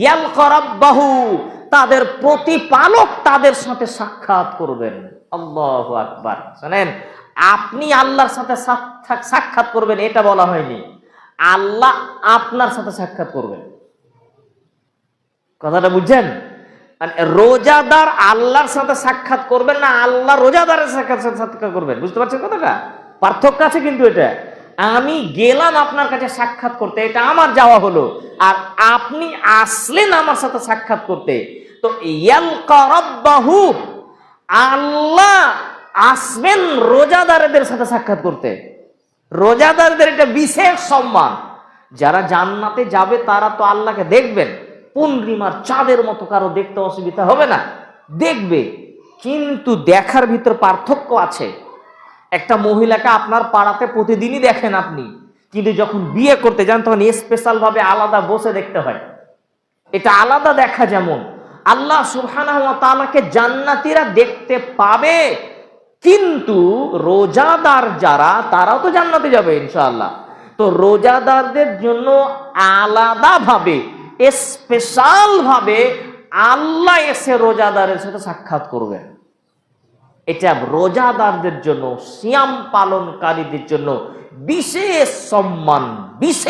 ইয়ালকারাব্বাহু তাদের প্রতিপালক তাদের সাথে সাক্ষাৎ করবেন। আল্লাহু আকবার। শুনেন, আপনি আল্লাহর সাথে সাক্ষাৎ করবেন, এটা বলা হয়নি। আল্লাহ আপনার সাথে সাক্ষাৎ করবেন। কথাটা বুঝছেন? মানে রোজাদার আল্লাহর সাথে সাক্ষাৎ করবেন না, আল্লাহ রোজাদারের সাক্ষাৎ সাক্ষাৎ করবেন। বুঝতে পারছেন কথাটা? পার্থক্য আছে কিন্তু এটা। আমি গেলাম আপনার কাছে সাক্ষাৎ করতে, এটা আমার যাওয়া হলো। আর আপনি আসলেন আমার সাথে সাক্ষাৎ করতে। তো আল্লাহ আসবেন রোজাদারদের সাথে সাক্ষাৎ করতে। রোজাদারদের এটা বিশেষ সম্মান। যারা জান্নাতে যাবে, তারা তো আল্লাহকে দেখবেন। পূর্ণিমার চাঁদের মতো কারও দেখতে অসুবিধা হবে না। দেখবে, কিন্তু দেখার ভিতর পার্থক্য আছে। একটা মহিলাকে আপনার পাড়াতে প্রতিদিনই দেখেন আপনি। কিন্তু যখন বিয়ে করতে যান, তখন স্পেশাল ভাবে আলাদা বসে দেখতে হয়। এটা আলাদা দেখা যেমন। আল্লাহ তাআলাকে জান্নাতীরা দেখতে পাবে, কিন্তু রোজাদার যারা, তারাও তো জান্নাতে যাবে ইনশাআল্লাহ। তো রোজাদারদের জন্য আলাদাভাবে স্পেশাল ভাবে আল্লাহ এসে রোজাদারের সাথে সাক্ষাৎ করবেন এটা রোজাদারদের জন্য সিয়াম পালনকারীদের জন্য বিশেষ সম্মান বিশেষ